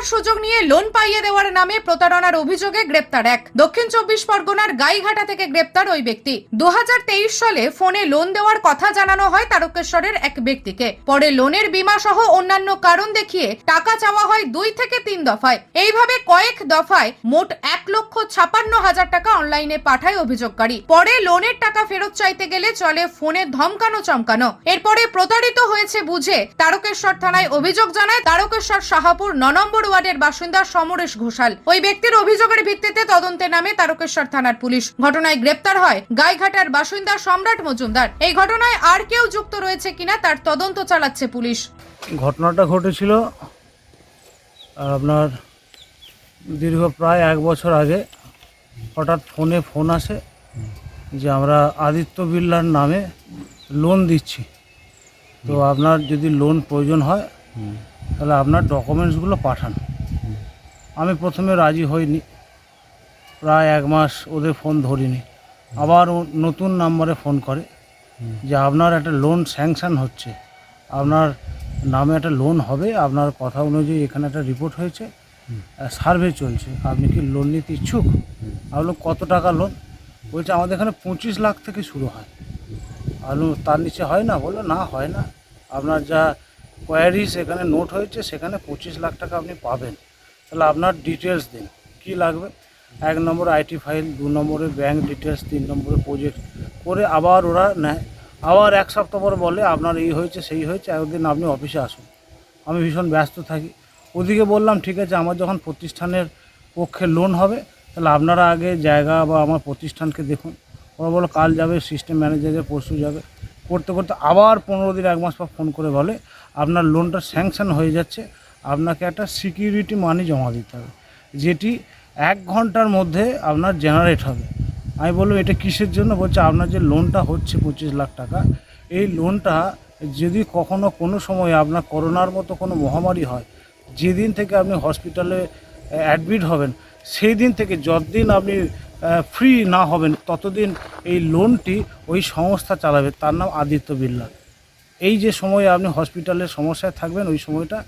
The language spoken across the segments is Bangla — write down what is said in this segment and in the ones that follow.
প্রতারণার সুযোগ নিয়ে লোন পাইয়ে দেওয়ার নামে প্রতারণার অভিযোগে গ্রেপ্তার এক। দক্ষিণ চব্বিশ পরগনার গাইঘাটা থেকে গ্রেপ্তার ওই ব্যক্তি। দু সালে ফোনে লোন দেওয়ার কথা জানানো হয় তারকেশ্বরের এক ব্যক্তিকে। পরে লোনের বীমা সহ অন্যান্য কারণ দেখিয়ে টাকা চাওয়া হয় দুই থেকে তিন দফায়। এইভাবে কয়েক দফায় মোট এক লক্ষ ছাপান্ন হাজার টাকা অনলাইনে পাঠায় অভিযোগকারী। পরে লোনের টাকা ফেরত চাইতে গেলে চলে ফোনে ধমকানো চমকানো। এরপরে প্রতারিত হয়েছে বুঝে তারকেশ্বর থানায় অভিযোগ জানায় তারকেশ্বর শাহাপুর ন নম্বর ওয়ার্ডের বাসিন্দা সমরেশ ঘোষাল। ওই ব্যক্তির অভিযোগের ভিত্তিতে তদন্তে নামে তারকেশ্বর থানার পুলিশ। ঘটনায় গ্রেপ্তার হয় গাইঘাটার বাসিন্দা সম্রাট মজুমদার। এই ঘটনায় আর কেউ যুক্ত রয়েছে কিনা তার তদন্ত চালাচ্ছে পুলিশ। ঘটনাটা ঘটেছিল আপনার দীর্ঘ প্রায় এক বছর আগে হঠাৎ ফোনে ফোন আসে যে আমরা আদিত্য বিল্লার নামে লোন দিচ্ছি। তো আপনার যদি লোন প্রয়োজন হয় তাহলে আপনার ডকুমেন্টসগুলো পাঠান। আমি প্রথমে রাজি হইনি। প্রায় এক মাস ওদের ফোন ধরিনি। আবার নতুন নাম্বারে ফোন করে যে আপনার একটা লোন স্যাংশন হচ্ছে। আপনার নামে একটা লোন হবে। আপনার কথা অনুযায়ী এখানে একটা রিপোর্ট হয়েছে। সার্ভে চলছে। আপনি কি লোন নিতে ইচ্ছুক? বললাম, কত টাকা লোন? বলছে আমাদের এখানে পঁচিশ লাখ থেকে শুরু হয়। আর তার নিচে হয় না? বলল না হয় না। আপনার যা কোয়ারিজ এখানে নোট হয়েছে, সেখানে পঁচিশ লাখ টাকা আপনি পাবেন। তাহলে আপনার ডিটেলস দিন, কি লাগবে? এক নম্বর আইটি ফাইল দু নম্বরে ব্যাংক ডিটেলস তিন নম্বরে প্রজেক্ট করে আবার ওরা নেয়। আবার এক সপ্তাহ পর বলে, আপনার এই হয়েছে, সেই হয়েছে, একদিন আপনি অফিসে আসুন। আমি ভীষণ ব্যস্ত থাকি। ওদিকে বললাম, ঠিক আছে, আমার যখন প্রতিষ্ঠানের পক্ষে লোন হবে, তাহলে আপনারা আগে জায়গা বা আমার প্রতিষ্ঠানকে দেখুন। ওরা বলো কাল যাবে সিস্টেম ম্যানেজারের পরশু যাবে। করতে করতে আবার পনেরো দিন, এক মাস পর ফোন করে বলে, আপনার লোনটা স্যাংশন হয়ে যাচ্ছে, আপনাকে একটা সিকিউরিটি মানি জমা দিতে হবে, যেটি এক ঘণ্টার মধ্যে আপনার জেনারেট হবে। আমি বললাম, এটা কিসের জন্য? বলছে, আপনার যে লোনটা হচ্ছে পঁচিশ লাখ টাকা, এই লোনটা যদি কখনো কোনো সময় আপনার করোনার মতো কোনো মহামারী হয়, যেদিন থেকে আপনি হসপিটালে অ্যাডমিট হবেন সেই দিন থেকে যতদিন আপনি ফ্রি না হবেন ততদিন এই লোনটি ওই সংস্থা চালাবে। তার নাম আদিত্য বিল্লা এই যে সময়ে আপনি হসপিটালের সমস্যায় থাকবেন, ওই সময়টা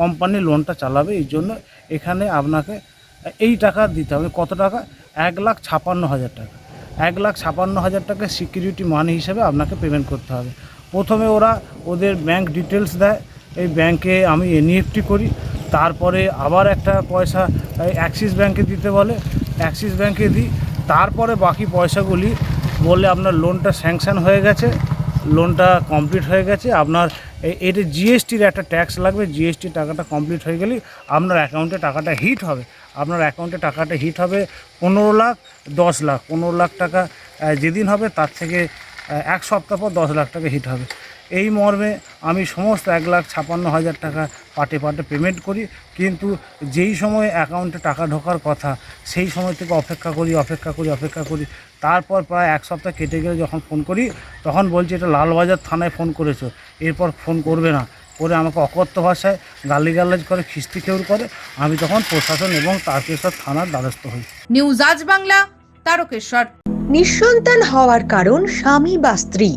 কোম্পানি লোনটা চালাবে। এই জন্য এখানে আপনাকে এই টাকা দিতে হবে। কত টাকা? এক লাখ ছাপান্ন হাজার টাকা। এক লাখ ছাপান্ন হাজার টাকা সিকিউরিটি মানি হিসেবে আপনাকে পেমেন্ট করতে হবে। প্রথমে ওরা ওদের ব্যাংক ডিটেলস দেয়। এই ব্যাংকে আমি এনইএফটি করি। তারপরে আবার একটা পয়সা অ্যাক্সিস ব্যাংকে দিতে বলে। অ্যাক্সিস ব্যাংকে দিই, তারপরে বাকি পয়সাগুলি বলে আপনার লোনটা স্যাংশন হয়ে গেছে লোনটা কমপ্লিট হয়ে গেছে, আপনার এটা জিএসটির একটা ট্যাক্স লাগবে জিএসটি টাকাটা কমপ্লিট হয়ে গেলেই আপনার অ্যাকাউন্টে টাকাটা হিট হবে। আপনার অ্যাকাউন্টে টাকাটা হিট হবে পনেরো লাখ, দশ লাখ, পনেরো লাখ টাকা যেদিন হবে তার থেকে এক সপ্তাহ পর দশ লাখ টাকা হিট হবে। এই মর্মে আমি সমস্ত এক লাখ ছাপান্ন হাজার টাকা পাটে পাটে পেমেন্ট করি। কিন্তু যেই সময় অ্যাকাউন্টে টাকা ঢোকার কথা সেই সময় থেকে অপেক্ষা করি অপেক্ষা করি অপেক্ষা করি। তারপর প্রায় এক সপ্তাহ কেটে গেলে যখন ফোন করি তখন বলছে এটা লালবাজার থানায় ফোন করেছ। এরপর ফোন করবে না। করে আমাকে অকথ্য ভাষায় গালিগালাজ করে খিস্তি খেউর করে। আমি তখন প্রশাসন এবং তারকেশ্বর থানার দ্বারস্থ হই। নিউজ আজ বাংলা তারকেশ্বর। নিঃসন্তান হওয়ার কারণ স্বামী বা স্ত্রী।